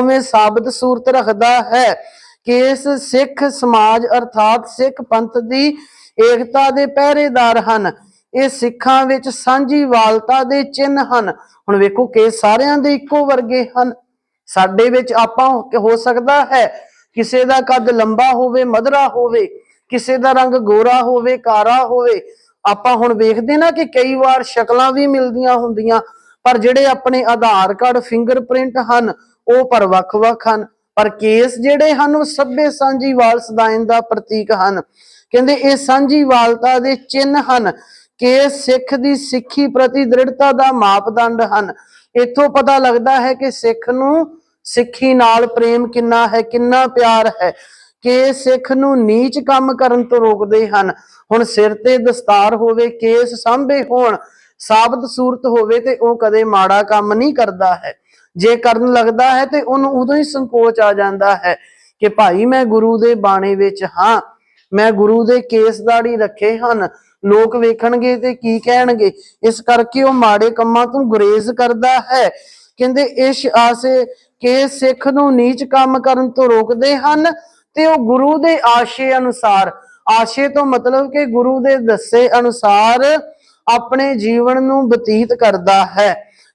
ਉਵੇਂ ਸਾਬਤ ਸੂਰਤ ਰੱਖਦਾ ਹੈ। ਕੇਸ ਸਿੱਖ ਸਮਾਜ ਅਰਥਾਤ ਸਿੱਖ ਪੰਥ ਦੀ ਏਕਤਾ ਦੇ ਪਹਿਰੇਦਾਰ ਹਨ। ਇਹ ਸਿੱਖਾਂ ਵਿੱਚ ਸਾਂਝੀ ਵਾਲਤਾ ਦੇ ਚਿੰਨ ਹਨ। ਹੁਣ ਵੇਖੋ, ਕੇਸ ਸਾਰਿਆਂ ਦੇ ਇੱਕੋ ਵਰਗੇ ਹਨ। ਸਾਡੇ ਵਿੱਚ ਆਪਾਂ ਹੋ ਸਕਦਾ ਹੈ ਕਿਸੇ ਦਾ ਕੱਦ ਲੰਬਾ ਹੋਵੇ, ਮਧਰਾ ਹੋਵੇ, ਕਿਸੇ ਦਾ ਰੰਗ ਗੋਰਾ ਹੋਵੇ, ਕਾਰਾ ਹੋਵੇ। ਆਪਾਂ ਹੁਣ ਵੇਖਦੇ ਨਾ ਕਿ ਕਈ ਵਾਰ ਸ਼ਕਲਾਂ ਵੀ ਮਿਲਦੀਆਂ ਹੁੰਦੀਆਂ, ਪਰ ਜਿਹੜੇ ਆਪਣੇ ਆਧਾਰ ਕਾਰਡ ਫਿੰਗਰਪ੍ਰਿੰਟ ਹਨ, ਉਹ ਪਰ ਵੱਖ-ਵੱਖ ਹਨ। ਪਰ ਕੇਸ ਜਿਹੜੇ ਹਨ, ਉਹ ਸਭੇ ਸਾਂਝੀ ਸਦਾਇਨ ਦਾ ਪ੍ਰਤੀਕ ਹਨ। ਕਹਿੰਦੇ ਇਹ ਸਾਂਝੀ ਵਾਲਤਾ ਦੇ ਚਿੰਨ ਹਨ। ਕੇਸ ਸਿੱਖ ਦੀ ਸਿੱਖੀ ਪ੍ਰਤੀ ਦ੍ਰਿੜਤਾ ਦਾ ਮਾਪਦੰਡ ਹਨ। ਇੱਥੋਂ ਪਤਾ ਲੱਗਦਾ ਹੈ ਕਿ ਸਿੱਖ ਨੂੰ ਸਿੱਖੀ ਨਾਲ ਪ੍ਰੇਮ ਕਿੰਨਾ ਹੈ, ਕਿੰਨਾ ਪਿਆਰ ਹੈ। ਕਿ ਸਿੱਖ ਨੂੰ ਨੀਚ ਕੰਮ ਕਰਨ ਤੋਂ ਰੋਕਦੇ ਹਨ। ਹੁਣ ਸਿਰ ਤੇ ਦਸਤਾਰ ਹੋਵੇ, ਕੇਸ ਸਾਂਭੇ ਹੋਣ, ਸਾਬਤ ਸੂਰਤ ਹੋਵੇ ਤੇ ਉਹ ਕਦੇ ਮਾੜਾ ਕੰਮ ਨਹੀਂ ਕਰਦਾ ਹੈ। ਜੇ ਕਰਨ ਲੱਗਦਾ ਹੈ ਤੇ ਉਹਨੂੰ ਉਦੋਂ ਹੀ ਸੰਕੋਚ ਆ ਜਾਂਦਾ ਹੈ ਕਿ ਭਾਈ ਮੈਂ ਗੁਰੂ ਦੇ ਬਾਣੇ ਵਿੱਚ ਹਾਂ, ਮੈਂ ਗੁਰੂ ਦੇ ਕੇਸ ਦਾੜੀ ਰੱਖੇ ਹਨ, ਲੋਕ ਵੇਖਣਗੇ ਤੇ ਕੀ ਕਹਿਣਗੇ? ਇਸ ਕਰਕੇ ਉਹ ਮਾੜੇ ਕੰਮਾਂ ਤੋਂ ਗੁਰੇਜ਼ ਕਰਦਾ ਹੈ। ਕਹਿੰਦੇ, ਇਸ ਆਸੇ ਕੇ ਸਿੱਖ ਨੂੰ ਨੀਚ ਕੰਮ ਕਰਨ ਤੋਂ ਰੋਕਦੇ ਹਨ ਤੇ ਉਹ ਗੁਰੂ ਦੇ ਆਸ਼ੇ ਅਨੁਸਾਰ, ਆਸ਼ੇ ਤੋਂ ਮਤਲਬ ਕਿ ਗੁਰੂ ਦੇ ਦੱਸੇ ਅਨੁਸਾਰ ਆਪਣੇ ਜੀਵਨ ਨੂੰ ਬਤੀਤ ਕਰਦਾ ਹੈ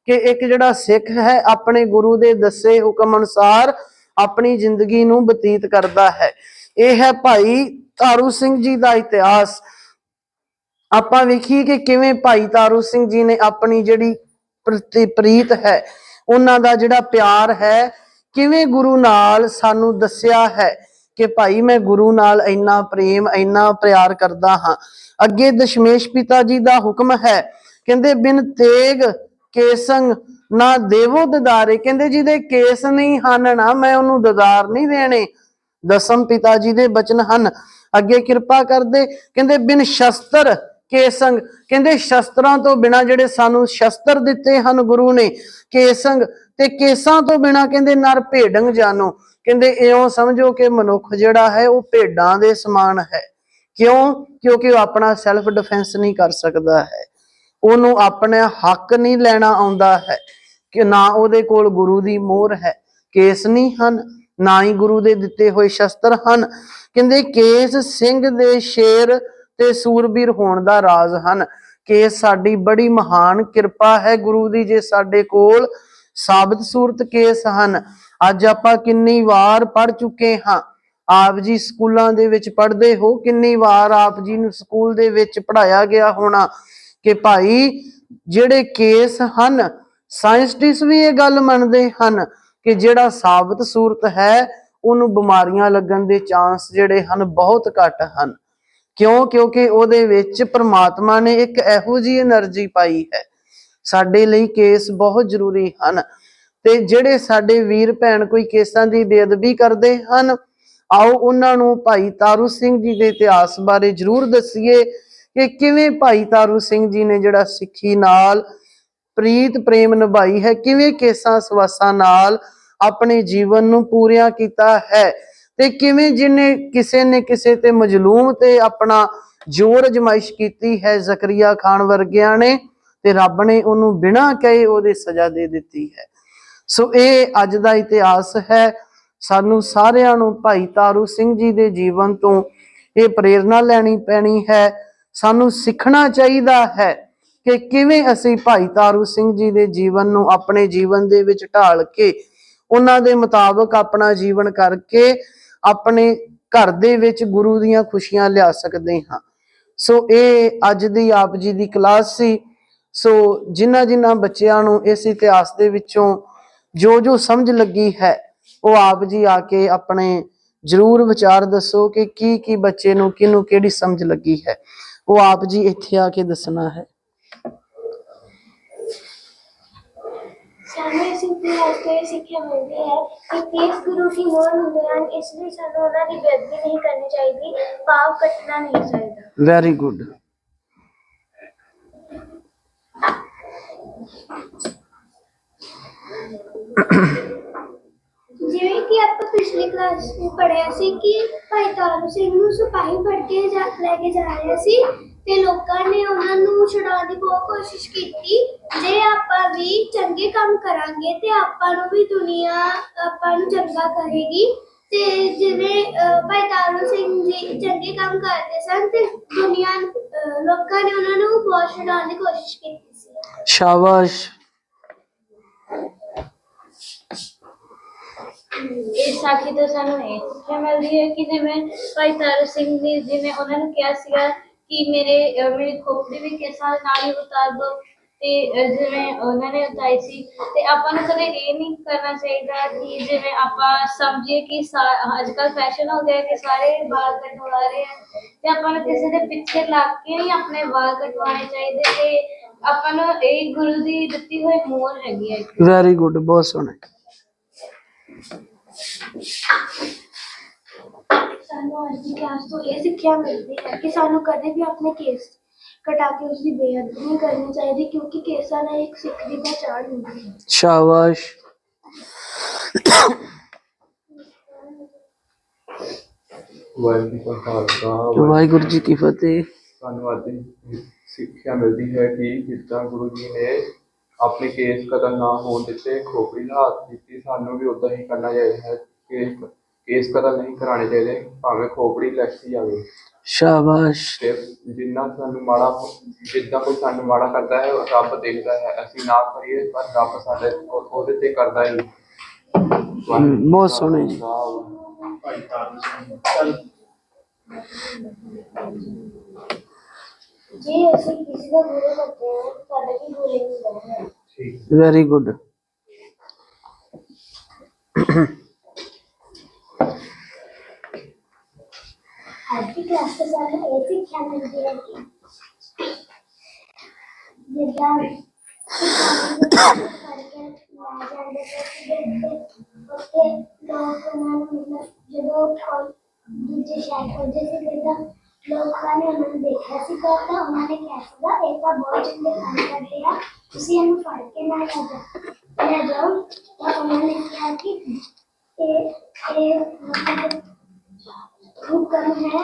ਕਿ ਇੱਕ ਜਿਹੜਾ ਸਿੱਖ ਹੈ, ਆਪਣੇ ਗੁਰੂ ਦੇ ਦੱਸੇ ਹੁਕਮ ਅਨੁਸਾਰ ਆਪਣੀ ਜ਼ਿੰਦਗੀ ਨੂੰ ਬਤੀਤ ਕਰਦਾ ਹੈ। ਇਹ ਹੈ ਭਾਈ ਤਾਰੂ ਸਿੰਘ ਜੀ ਦਾ ਇਤਿਹਾਸ। ਆਪਾਂ ਵੇਖੀਏ ਕਿ ਕਿਵੇਂ ਭਾਈ ਤਾਰੂ ਸਿੰਘ ਜੀ ਨੇ ਆਪਣੀ ਜਿਹੜੀ ਪ੍ਰੀਤ ਹੈ, ਉਹਨਾਂ ਦਾ ਜਿਹੜਾ ਪਿਆਰ ਹੈ, ਕਿਵੇਂ ਗੁਰੂ ਨਾਲ ਸਾਨੂੰ ਦੱਸਿਆ ਹੈ। ਕਿ ਭਾਈ ਮੈਂ ਗੁਰੂ ਨਾਲ ਇੰਨਾ ਪ੍ਰੇਮ, ਇੰਨਾ ਪਿਆਰ ਕਰਦਾ ਹਾਂ। ਅੱਗੇ ਦਸ਼ਮੇਸ਼ ਪਿਤਾ ਜੀ ਦਾ ਹੁਕਮ ਹੈ। ਕਹਿੰਦੇ, ਬਿਨ ਤੇਗ ਕੇਸੰਗ ਨਾ ਦੇਵੋ ਦਦਾਰੇ। ਕਹਿੰਦੇ, ਜਿਹਦੇ ਕੇਸ ਨਹੀਂ ਹਨ ਨਾ, ਮੈਂ ਉਹਨੂੰ ਦਦਾਰ ਨਹੀਂ ਦੇਣੇ। ਦਸਮ ਪਿਤਾ ਜੀ ਦੇ ਬਚਨ ਹਨ। ਅੱਗੇ ਕਿਰਪਾ ਕਰਦੇ। ਕਹਿੰਦੇ, ਬਿਨ ਸ਼ਸਤਰ ਕੇਸੰਗ। ਕਹਿੰਦੇ, ਸ਼ਸਤਰਾਂ ਤੋਂ ਬਿਨਾ ਜਿਹੜੇ ਸਾਨੂੰ ਸ਼ਸਤਰ ਦਿੱਤੇ ਹਨ ਗੁਰੂ ਨੇ, ਕੇਸੰਗ ਤੇ ਕੇਸਾਂ ਤੋਂ ਬਿਨਾ ਕਹਿੰਦੇ, ਨਰ ਭੇਡੰਗ ਜਾਨੋ। ਕਹਿੰਦੇ ਇਉਂ ਸਮਝੋ ਕਿ ਮਨੁੱਖ ਜਿਹੜਾ ਹੈ ਉਹ ਭੇਡਾਂ ਦੇ ਸਮਾਨ ਹੈ। ਕਿਉਂ? ਕਿਉਂਕਿ ਉਹ ਆਪਣਾ ਸੈਲਫ ਡਿਫੈਂਸ ਨਹੀਂ ਕਰ ਸਕਦਾ ਹੈ। ਉਹਨੂੰ ਆਪਣਾ ਹੱਕ ਨਹੀਂ ਲੈਣਾ ਆਉਂਦਾ ਹੈ ਕਿ ਨਾ ਉਹਦੇ ਕੋਲ ਗੁਰੂ ਦੀ ਮੋਹਰ ਹੈ। ਕੇਸ ਨਹੀਂ ਹਨ, ਨਾ ਹੀ ਗੁਰੂ ਦੇ ਦਿੱਤੇ ਹੋਏ ਸ਼ਸਤਰ ਹਨ। ਕਹਿੰਦੇ ਕੇਸ ਸਿੰਘ ਦੇ ਸ਼ੇਰ ਤੇ ਸੂਰਬੀਰ ਹੋਣ ਦਾ ਰਾਜ਼ ਹਨ। ਕੇਸ ਸਾਡੀ ਬੜੀ ਮਹਾਨ ਕਿਰਪਾ ਹੈ ਗੁਰੂ ਦੀ, ਜੇ ਸਾਡੇ ਕੋਲ ਸਾਬਤ ਸੂਰਤ ਕੇਸ ਹਨ। ਅੱਜ ਆਪਾਂ ਕਿੰਨੀ ਵਾਰ ਪੜ ਚੁੱਕੇ ਹਾਂ। ਆਪ ਜੀ ਸਕੂਲਾਂ ਦੇ ਵਿੱਚ ਪੜਦੇ ਹੋ? ਕਿੰਨੀ ਵਾਰ ਆਪ ਜੀ ਨੂੰ ਸਕੂਲ ਦੇ ਵਿੱਚ ਪੜਾਇਆ ਗਿਆ ਹੋਣਾ? ਕਿ ਭਾਈ, ਜਿਹੜੇ ਕੇਸ ਹਨ ਸਾਇੰਸਟਿਸਟ ਵੀ ਇਹ ਗੱਲ ਮੰਨਦੇ ਹਨ ਕਿ ਜਿਹੜਾ ਸਾਬਤ ਸੂਰਤ ਹੈ, ਉਹਨੂੰ ਬਿਮਾਰੀਆਂ ਲੱਗਣ ਦੇ ਚਾਂਸ ਜਿਹੜੇ ਹਨ ਬਹੁਤ ਘੱਟ ਹਨ। ਕਿਉਂ? ਕਿਉਂਕਿ ਉਹਦੇ ਵਿੱਚ ਪਰਮਾਤਮਾ ਨੇ ਇੱਕ ਇਹੋ ਜੀ એનર્ਜੀ ਪਾਈ ਹੈ। ਸਾਡੇ ਲਈ ਕੇਸ ਬਹੁਤ ਜ਼ਰੂਰੀ ਹਨ। ਤੇ ਜਿਹੜੇ ਸਾਡੇ ਵੀਰ ਭੈਣ ਕੋਈ ਕੇਸਾਂ ਦੀ ਬੇਅਦਬੀ ਕਰਦੇ ਹਨ, ਆਓ ਉਹਨਾਂ ਨੂੰ ਭਾਈ ਤਾਰੂ ਸਿੰਘ ਜੀ ਦੇ ਇਤਿਹਾਸ ਬਾਰੇ ਜ਼ਰੂਰ ਦੱਸੀਏ ਕਿ ਕਿਵੇਂ ਭਾਈ ਤਾਰੂ ਸਿੰਘ ਜੀ ਨੇ ਜਿਹੜਾ ਸਿੱਖੀ ਨਾਲ ਪ੍ਰੀਤ ਪ੍ਰੇਮ ਨਿਭਾਈ ਹੈ, ਕਿਵੇਂ ਕੇਸਾਂ ਸਵਾਸਾਂ ਨਾਲ ਆਪਣੇ ਜੀਵਨ ਨੂੰ ਪੂਰਿਆ ਕੀਤਾ ਹੈ ਤੇ ਕਿਵੇਂ ਜਿਹਨੇ ਕਿਸੇ ਨੇ ਕਿਸੇ ਤੇ ਮਜਲੂਮ ਤੇ ਆਪਣਾ ਜ਼ੋਰ ਅਜਮਾਇਸ਼ ਕੀਤੀ ਹੈ ਜ਼ਕਰੀਆ ਖਾਨ ਵਰਗਿਆਂ ਨੇ ਤੇ ਰੱਬ ਨੇ ਉਹਨੂੰ ਬਿਨਾਂ ਕਹੇ ਉਹਦੇ ਸਜ਼ਾ ਦੇ ਦਿੱਤੀ ਹੈ। ਸੋ ਇਹ ਅੱਜ ਦਾ ਇਤਿਹਾਸ ਹੈ। ਸਾਨੂੰ ਸਾਰਿਆਂ ਨੂੰ ਭਾਈ ਤਾਰੂ ਸਿੰਘ ਜੀ ਦੇ ਜੀਵਨ ਤੋਂ ਇਹ ਪ੍ਰੇਰਣਾ ਲੈਣੀ ਪੈਣੀ ਹੈ। ਸਾਨੂੰ ਸਿੱਖਣਾ ਚਾਹੀਦਾ ਹੈ ਕਿ ਕਿਵੇਂ ਅਸੀਂ ਭਾਈ ਤਾਰੂ ਸਿੰਘ ਜੀ ਦੇ ਜੀਵਨ ਨੂੰ ਆਪਣੇ ਜੀਵਨ ਦੇ ਵਿੱਚ ਢਾਲ ਕੇ, ਉਹਨਾਂ ਦੇ ਮੁਤਾਬਕ ਆਪਣਾ ਜੀਵਨ ਕਰਕੇ ਆਪਣੇ ਘਰ ਦੇ ਵਿੱਚ ਗੁਰੂ ਦੀਆਂ ਖੁਸ਼ੀਆਂ ਲਿਆ ਸਕਦੇ ਹਾਂ। ਸੋ ਇਹ ਅੱਜ ਦੀ ਆਪ ਜੀ ਦੀ ਕਲਾਸ ਸੀ। ਸੋ ਜਿਨ੍ਹਾਂ ਜਿਨ੍ਹਾਂ ਬੱਚਿਆਂ ਨੂੰ ਇਸ ਇਤਿਹਾਸ ਦੇ ਵਿੱਚੋਂ ਜੋ ਜੋ ਸਮਝ ਲੱਗੀ ਹੈ ਉਹ ਆਪ ਜੀ ਆ ਕੇ ਆਪਣੇ ਜਰੂਰ ਵਿਚਾਰ ਦੱਸੋ ਕਿ ਕੀ ਕੀ ਬੱਚੇ ਨੂੰ ਕਿਹਨੂੰ ਕਿਹੜੀ ਸਮਝ ਲੱਗੀ ਹੈ। ਉਹ ਆਪ ਜੀ ਇੱਥੇ ਆ ਕੇ ਦੱਸਣਾ ਹੈ। ਸਾਨੂੰ ਇਸ ਇਤਿਹਾਸ ਤੋਂ ਇਹ ਸਿੱਖਿਆ ਮਿਲਦੀ ਹੈ ਕਿ ਕੇਸ ਗੁਰੂ ਕੀ ਮੋਹਰ ਹੁੰਦੇ ਹਨ ਇਸ ਲਈ ਸਾਨੂੰ ਉਹਨਾਂ ਦੀ ਬੇਅਦਬੀ ਨਹੀਂ ਕਰਨੀ ਚਾਹੀਦੀ ਪਾਪ ਕੱਟਣਾ ਨਹੀਂ ਚਾਹੀਦਾ। ਵੈਰੀ ਗੁੱਡ ਜਿਵੇਂ ਕਿ ਆਪਾਂ ਪਿਛਲੀ ਕਲਾਸ ਵਿੱਚ ਪੜ੍ਹਿਆ ਸੀ ਕਿ ਭਾਈ ਤਾਰੂ ਸਿੰਘ ਨੂੰ ਸਿਪਾਹੀ ਫੜ ਕੇ ਜਾ- ਲੈ ਕੇ ਜਾ ਰਹੇ ਸੀ ਤੇ ਲੋਕਾਂ ਨੇ ਉਹਨਾਂ ਨੂੰ ਛੁਡਾਉਣ ਦੀ ਬਹੁਤ ਕੋਸ਼ਿਸ਼ ਕੀਤੀ। ਜੇ ਆਪਾਂ ਵੀ ਚੰਗੇ ਕੰਮ ਕਰਾਂਗੇ ਤੇ ਆਪਾਂ ਨੂੰ ਵੀ ਦੁਨੀਆ ਆਪਾਂ ਨੂੰ ਚੰਗਾ ਕਰੇਗੀ। ਤੇ ਜਿਵੇਂ ਅਹ, ਭਾਈ ਤਾਰੂ ਸਿੰਘ ਜੀ ਚੰਗੇ ਕੰਮ ਕਰਦੇ ਸਨ ਤੇ ਦੁਨੀਆ ਅਹ, ਲੋਕਾਂ ਨੇ ਉਹਨਾਂ ਨੂੰ ਬਹੁਤ ਛੁਡਾਉਣ ਦੀ ਕੋਸ਼ਿਸ਼ ਕੀਤੀ ਸੀ। ਸ਼ਾਬਾਸ਼। ਇਸ ਸਾਖੀ ਤੋਂ ਸਾਨੂੰ ਇਹ ਸਿੱਖਿਆ ਮਿਲਦੀ ਹੈ ਕਿ ਜਿਵੇਂ ਭਾਈ ਤਾਰੂ ਸਿੰਘ ਨੇ ਜਿਵੇਂ ਉਹਨਾਂ ਨੂੰ ਕਿਹਾ ਸੀਗਾ ਕਿ ਮੇਰੇ, ਅਹ, ਮੇਰੀ ਖੋਪੜੀ ਵੀ ਕੇਸਾਂ ਨਾਲ ਹੀ ਉਤਾਰ ਦਿਓ ਤੇ, ਅਹ, ਜਿਵੇਂ ਉਹਨਾਂ ਨੇ ਉਤਾਰੀ ਸੀ। ਤੇ ਆਪਾਂ ਨੂੰ ਕਦੇ ਇਹ ਨਹੀਂ ਕਰਨਾ ਚਾਹੀਦਾ ਕਿ ਜਿਵੇਂ ਆਪਾਂ ਸਮਝੀਏ ਕਿ ਅੱਜ ਕੱਲ ਫੈਸ਼ਨ ਹੋ ਗਿਆ ਕਿ ਸਾਰੇ ਵਾਲ ਕਟਵਾ ਰਹੇ ਆ। ਤੇ ਆਪਾਂ ਨੂੰ ਕਿਸੇ ਦੇ ਪਿੱਛੇ ਲੱਗ ਕੇ ਨਹੀਂ ਆਪਣੇ ਵਾਲ ਕਟਵਾਉਣੇ ਚਾਹੀਦੇ ਤੇ ਆਪਾਂ ਨੂੰ ਇਹ ਗੁਰੂ ਦੀ ਦਿੱਤੀ ਹੋਈ ਮੋਹਰ ਹੈਗੀ ਹੈ ਇੱਕ। ਵੈਰੀ ਗੁੱਡ ਬਹੁਤ ਸੋਹਣਾ। ਸਾਨੂੰ ਅੱਜ ਦੀ ਕਲਾਸ ਤੋਂ ਇਹ ਸਿੱਖਿਆ ਮਿਲਦੀ ਹੈ ਕਿ ਸਾਨੂੰ ਕਦੇ ਵੀ ਆਪਣੇ ਕੇਸ ਕਟਾ ਕੇ ਉਸ ਦੀ ਬੇਅਦਬੀ ਨਹੀਂ ਕਰਨੀ ਚਾਹੀਦੀ ਕਿਉਂਕਿ ਕੇਸਾਂ ਨਾਲ ਇੱਕ ਸਿੱਖ ਦੀ ਪਹਿਚਾਣ ਹੁੰਦੀ ਹੈ ਸ਼ਾਬਾਸ਼ ਵਾਹਿਗੁਰੂ ਜੀ ਕਾ ਖਾਲਸਾ ਵਾਹਿਗੁਰੂ ਜੀ ਕੀ ਫਤਿਹ ਸਾਨੂੰ ਅੱਜ ਦੀ ਸਿੱਖਿਆ ਮਿਲਦੀ ਹੈ ਕਿ ਜਿੱਦਾਂ ਗੁਰੂ ਜੀ ਨੇ ਆਪਣੇ ਕੇਸ ਕਤਲ ਨਾ ਹੋਣ ਦਿੱਤੇ ਖੋਪੜੀ ਨਾਲ ਹੱਥ ਦਿੱਤੀ ਸਾਨੂੰ ਵੀ ਉਦਾਂ ਹੀ ਕਰਨਾ ਚਾਹੀਦਾ ਹੈ ਕੇਸ ਕੇਸ ਕਤਲ ਨਹੀਂ ਕਰਾਣੇ ਚਾਹੀਦੇ ਭਾਵੇਂ ਖੋਪੜੀ ਲੱਗੀ ਜਾਵੇ। ਸ਼ਾਬਾਸ਼। ਤੇ ਜਿੰਨਾ ਸਾਨੂੰ ਮਾੜਾ ਜਿੱਦਾਂ ਕੋਈ ਸਾਨੂੰ ਮਾੜਾ ਕਰਦਾ ਹੈ ਉਹ ਰੱਬ ਦੇਖਦਾ ਹੈ ਅਸੀਂ ਨਾ ਕਰੀਏ ਪਰ ਰੱਬ ਸਾਡੇ ਉਹ- ਉਹਦੇ ਤੇ ਕਰਦਾ ਹੀ ਬਹੁਤ ਸੋਹਣੇ ਜੀ। ਜੇ ਅਸੀਂ ਕਿਸੇ ਦਾ ਬੁਰਾ ਕਰਦੇ ਹਾਂ ਸਾਡੇ ਵੀ ਬੁਰੇ ਹੀ ਹਨ। ਠੀਕ ਵੈਰੀ ਗੁੱਡ ਅੱਜ ਦੀ ਕਲਾਸ ਤੋਂ ਸਾਨੂੰ ਇਹ ਸਿੱਖਿਆ ਮਿਲਦੀ ਹੈ ਕਿ ਜਿੱਦਾਂ ਕਰਕੇ ਲੈ ਜਾਂਦੇ ਸੀ ਉੱਥੇ ਲੋਕ ਉਹਨਾਂ ਨੂੰ ਮਤਲਬ ਜਦੋਂ ਕੋਈ ਦੂਜੇ ਸ਼ਹਿਰ ਪਹੁੰਚੇ ਸੀ ਤਾਂ ਲੋਕਾਂ ਨੇ ਉਹਨਾਂ ਨੂੰ ਦੇਖਿਆ ਸੀ ਤਾਂ ਉਹਨਾਂ ਨੇ ਕਿਹਾ ਸੀਗਾ ਇਹ ਤਾਂ ਬਹੁਤ ਚੰਗੇ ਕੰਮ ਕਰਦੇ ਆ ਤੁਸੀਂ ਇਹਨੂੰ ਫੜ ਕੇ ਨਾ ਲੈ ਜਾਓ ਲੈ ਜਾਓ ਤਾਂ ਉਹਨਾਂ ਨੇ ਕਿਹਾ ਕਿ ਇਹ ਇਹ ਮਤਲਬ ਹੁਕਮ ਹੈ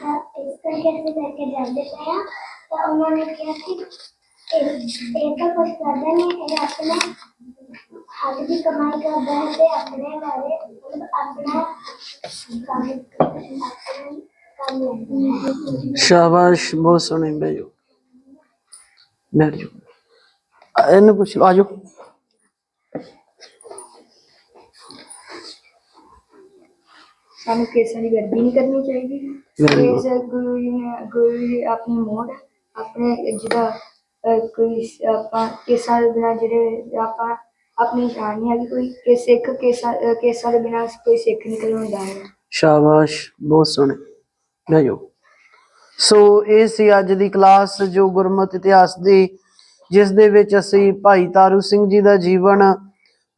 ਤਾਂ ਇਸ ਕਰਕੇ ਅਸੀਂ ਕਰਕੇ ਜਾਂਦੇ ਪਏ ਹਾਂ ਤਾਂ ਉਹਨਾਂ ਨੇ ਕਿਹਾ ਕਿ ਇਹ ਇਹ ਤਾਂ ਕੁਛ ਕਰਦਾ ਨਹੀਂ ਇਹ ਆਪਣੇ ਹੱਥ ਦੀ ਕਮਾਈ ਕਰਦਾ ਹੈ ਤੇ ਆਪਣੇ ਬਾਰੇ ਮਤਲਬ ਆਪਣਾ ਕੰਮ ਆਪਣਾ ਕੰਮ ਲੈਂਦਾ ਹੈ ਸ਼ਾਬਾਸ਼ ਬਹੁਤ ਸੋਹਣੇ ਬੈਜੋ ਬੈਠ ਜਾਓ ਆ, ਇਹਨੂੰ ਪੁੱਛ ਲਓ ਆਜੋ ਸਾਨੂੰ ਕੇਸਾਂ ਦੀ ਵਰਦੀ ਨਹੀਂ ਕਰਨੀ ਚਾਹੀਦੀ Very good. Case Guru ji ਨੇ ਗੁਰੂ ਜੀ ਆਪਣੀ ਮੋੜ ਆਪਣੇ ਜਿਹੜਾ ਅਹ, ਕੋਈ ਸ- ਆਪਾਂ ਕੇਸਾਂ ਦੇ ਬਿਨਾਂ ਜਿਹੜੇ ਆਪਾਂ ਆਪਣੀ ਜਾਣ ਨਹੀਂ ਹੈਗੀ ਕੋਈ ਕਿ ਸਿੱਖ ਕੇਸਾਂ ਅਹ, ਕੇਸਾਂ ਦੇ ਬਿਨਾਂ ਕੋਈ ਸਿੱਖ ਨਹੀਂ ਕਹਾਉਂਦਾ ਹੈ ਸ਼ਾਬਾਸ਼, ਬਹੁਤ ਸੋਹਣੇ। ਬੈਜੋ ਸੋ ਇਹ ਸੀ ਅੱਜ ਦੀ ਕਲਾਸ ਜੋ ਗੁਰਮਤਿ ਇਤਿਹਾਸ ਦੀ, ਜਿਸ ਦੇ ਵਿੱਚ ਅਸੀਂ ਭਾਈ ਤਾਰੂ ਸਿੰਘ ਜੀ ਦਾ ਜੀਵਨ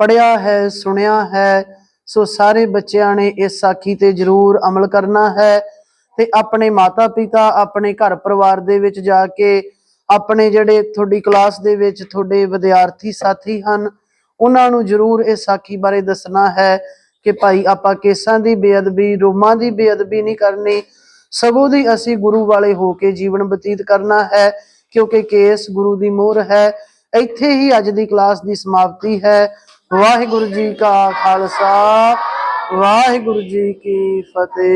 ਪੜਿਆ ਹੈ, ਸੁਣਿਆ ਹੈ। ਸੋ ਸਾਰੇ ਬੱਚਿਆਂ ਨੇ ਇਸ ਸਾਖੀ ਤੇ ਜ਼ਰੂਰ ਅਮਲ ਕਰਨਾ ਹੈ ਤੇ ਆਪਣੇ ਮਾਤਾ ਪਿਤਾ ਆਪਣੇ ਘਰ ਪਰਿਵਾਰ ਦੇ ਵਿੱਚ ਜਾ ਕੇ ਆਪਣੇ ਜਿਹੜੇ ਤੁਹਾਡੀ ਕਲਾਸ ਦੇ ਵਿੱਚ ਤੁਹਾਡੇ ਵਿਦਿਆਰਥੀ ਸਾਥੀ ਹਨ, ਉਹਨਾਂ ਨੂੰ ਜ਼ਰੂਰ ਇਸ ਸਾਖੀ ਬਾਰੇ ਦੱਸਣਾ ਹੈ। ਕਿ ਭਾਈ ਆਪਾਂ ਕੇਸਾਂ ਦੀ ਬੇਅਦਬੀ, ਰੋਮਾਂ ਦੀ ਬੇਅਦਬੀ ਨਹੀਂ ਕਰਨੀ। ਸਗੋਂ ਦੀ ਅਸੀਂ ਗੁਰੂ ਵਾਲੇ ਹੋ ਕੇ ਜੀਵਨ ਬਤੀਤ ਕਰਨਾ ਹੈ, ਕਿਉਂਕਿ ਕੇਸ ਗੁਰੂ ਦੀ ਮੋਹਰ ਹੈ। ਇੱਥੇ ਹੀ ਅੱਜ ਦੀ ਕਲਾਸ ਦੀ ਸਮਾਪਤੀ ਹੈ। ਵਾਹਿਗੁਰੂ ਜੀ ਕਾ ਖਾਲਸਾ, ਵਾਹਿਗੁਰੂ ਜੀ ਕੀ ਫਤਿਹ।